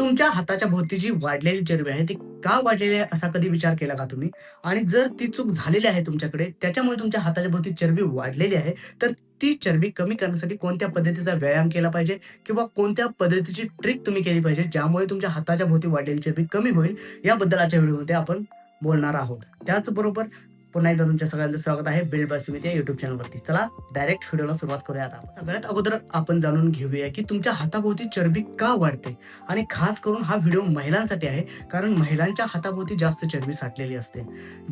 तुमच्या हाताच्या भोवती जी वाढलेली चरबी आहे ती का वाढलेली आहे असा कधी विचार केला का तुम्ही? आणि जर ती चूक झालेली आहे तुमच्याकडे त्याच्यामुळे तुमच्या हाताच्या भोवती चरबी वाढलेली आहे तर ती चरबी कमी करण्यासाठी कोणत्या पद्धतीचा व्यायाम केला पाहिजे किंवा कोणत्या पद्धतीची ट्रिक तुम्ही केली पाहिजे ज्यामुळे तुमच्या हाताच्या भोवती वाढलेली चरबी कमी होईल? याबद्दल आजच्या व्हिडिओमध्ये आपण बोलणार आहोत. त्याचबरोबर पुन्हा एकदा तुमच्या सगळ्यांचं स्वागत आहे बिल्ड बाय सुमित या युट्यूब चॅनलवरती चला डायरेक्ट व्हिडिओला सुरुवात करूया आता. सगळ्यात अगोदर आपण जाणून घेऊया की तुमच्या हाताभोवती चरबी का वाढते? आणि खास करून हा व्हिडिओ महिलांसाठी आहे कारण महिलांच्या हाताभोवती जास्त चरबी साठलेली असते.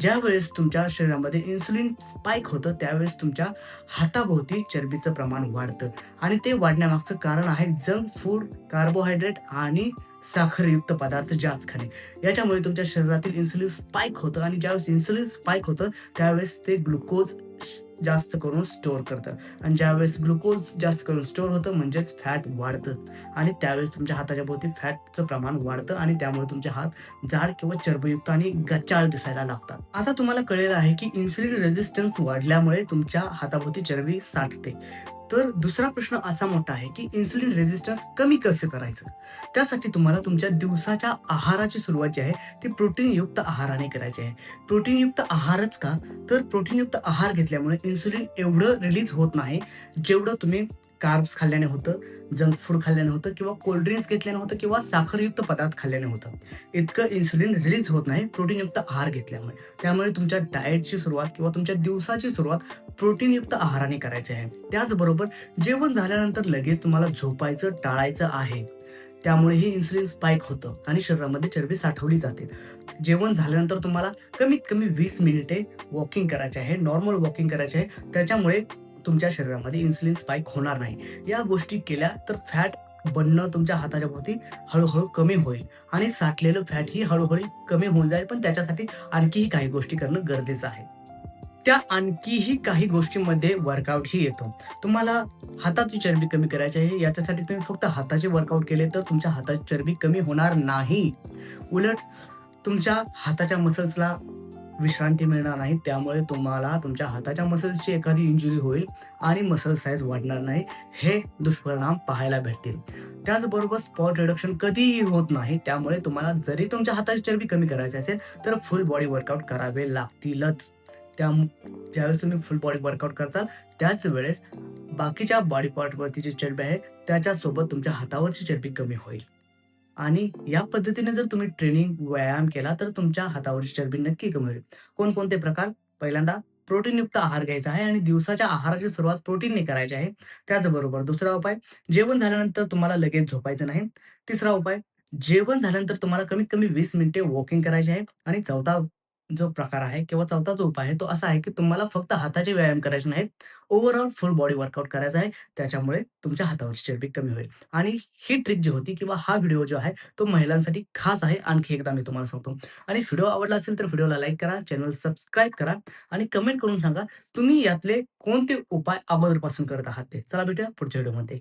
ज्यावेळेस तुमच्या शरीरामध्ये इन्सुलिन स्पाइक होतं त्यावेळेस तुमच्या हाताभोवती चरबीचं प्रमाण वाढतं. आणि ते वाढण्यामागचं कारण आहे जंक फूड कार्बोहायड्रेट आणि साखरयुक्त पदार्थ जास्त खाणे. याच्यामुळे तुमच्या शरीरातील इन्सुलिन स्पाइक होतं आणि ज्यावेळेस इन्सुलिन स्पाइक होतं त्यावेळेस ते ग्लुकोज जास्त करून स्टोअर करतं. आणि ज्यावेळेस ग्लुकोज जास्त करून स्टोअर होतं म्हणजेच फॅट वाढतं. आणि त्यावेळेस तुमच्या हाताच्या भोवती फॅटचं प्रमाण वाढतं आणि त्यामुळे तुमचे हात जाड किंवा चरबयुक्त आणि गचाळ दिसायला लागतात. आता तुम्हाला कळलेलं आहे की इन्सुलिन रेझिस्टन्स वाढल्यामुळे तुमच्या हाताभोवती चरबी साठते. तर दुसरा प्रश्न असा मोठा आहे की इन्सुलिन रेझिस्टन्स कमी कसं करायचं? त्यासाठी तुम्हाला तुमच्या दिवसाच्या आहाराची सुरुवात जी आहे ती प्रोटीनयुक्त आहाराने करायची आहे. प्रोटीनयुक्त आहारच का? तर प्रोटीनयुक्त आहार घेतल्यामुळे इन्सुलिन एवढं रिलीज होत नाही जेवढं तुम्ही कार्ब्स खाल्ल्याने होतं जंक फूड खाल्ल्याने होतं किंवा कोल्ड्रिंक्स घेतल्याने होतं किंवा साखरयुक्त पदार्थ खाल्ल्याने होतं. इतकं इन्सुलिन रिलीज होत नाही प्रोटीनयुक्त आहार घेतल्यामुळे. त्यामुळे तुमच्या डाएटची सुरुवात किंवा तुमच्या दिवसाची सुरुवात प्रोटीनयुक्त आहाराने करायची आहे. त्याचबरोबर जेवण झाल्यानंतर लगेच तुम्हाला झोपायचं टाळायचं आहे. त्यामुळेही इन्सुलिन स्पाइक होतं आणि शरीरामध्ये चरबी साठवली जाते. जेवण झाल्यानंतर तुम्हाला कमीत कमी वीस मिनिटे वॉकिंग करायचे आहे नॉर्मल वॉकिंग करायचे आहे. त्याच्यामुळे तुमच्या शरीरामध्ये इन्सुलिन स्पाइक होणार नाही. या गोष्टी केल्या तर फॅट बनणं तुमच्या हाताच्या भोवती हळूहळू कमी होईल. आणि साठलेलं फॅट ही हळूहळू कमी होऊन जाईल पण त्याच्यासाठी आणखीही काही गोष्टी करणं गरजेचं आहे. त्या आणखीही काही गोष्टींमध्ये वर्कआउटही येतो. तुम्हाला हाताची चरबी कमी करायची आहे याच्यासाठी तुम्ही फक्त हाताचे वर्कआउट केले तर तुमच्या हाताची चरबी कमी होणार नाही. उलट तुमच्या हाताच्या मसल्सला विश्रांती मिळणार नाही त्यामुळे तुम्हाला तुमच्या हाताच्या मसल्सची एखादी इंजुरी होईल आणि मसल साईज वाढणार नाही हे दुष्परिणाम पाहायला भेटतील. त्याचबरोबर स्पॉट रिडक्शन कधीही होत नाही त्यामुळे तुम्हाला जरी तुमच्या हाताची चरबी कमी करायची असेल तर फुल बॉडी वर्कआउट करावे लागतीलच. त्या ज्यावेळेस तुम्ही फुल बॉडी वर्कआउट करताल त्याच वेळेस बाकीच्या बॉडी पार्टवरती जी चरबी आहे त्याच्यासोबत तुमच्या हातावरची चरबी कमी होईल. आणि या पद्धतीने जर तुम्ही ट्रेनिंग व्यायाम केला तर तुमच्या हातावरची चरबी नक्की कमी होईल. कोणकोणते प्रकार? पहिल्यांदा प्रोटीनयुक्त आहार घ्यायचा आहे आणि दिवसाच्या आहाराची सुरुवात प्रोटीनने करायची आहे. त्याचबरोबर दुसरा उपाय जेवण झाल्यानंतर तुम्हाला लगेच झोपायचं नाही. तिसरा उपाय जेवण झाल्यानंतर तुम्हाला कमीत कमी वीस मिनिटे वॉकिंग करायचे आहे आणि चौथा जो प्रकार आहे किंवा चौथा जो उपाय आहे तो असा आहे की तुम्हाला फक्त हाताचे व्यायाम करायचे नाहीत. ओव्हरऑल फुल बॉडी वर्कआउट करायचा आहे. त्याच्यामुळे तुमच्या हातावरची चरबी कमी होईल. आणि ही ट्रिक जी होती किंवा हा व्हिडिओ जो आहे तो महिलांसाठी खास आहे. आणखी एकदा मी तुम्हाला सांगतो. आणि व्हिडिओ आवडला असेल तर व्हिडिओला लाईक करा. चॅनल सबस्क्राईब करा. आणि कमेंट करून सांगा तुम्ही यातले कोणते उपाय अगोदरपासून करत आहात ते? चला भेटूया पुढच्या व्हिडिओमध्ये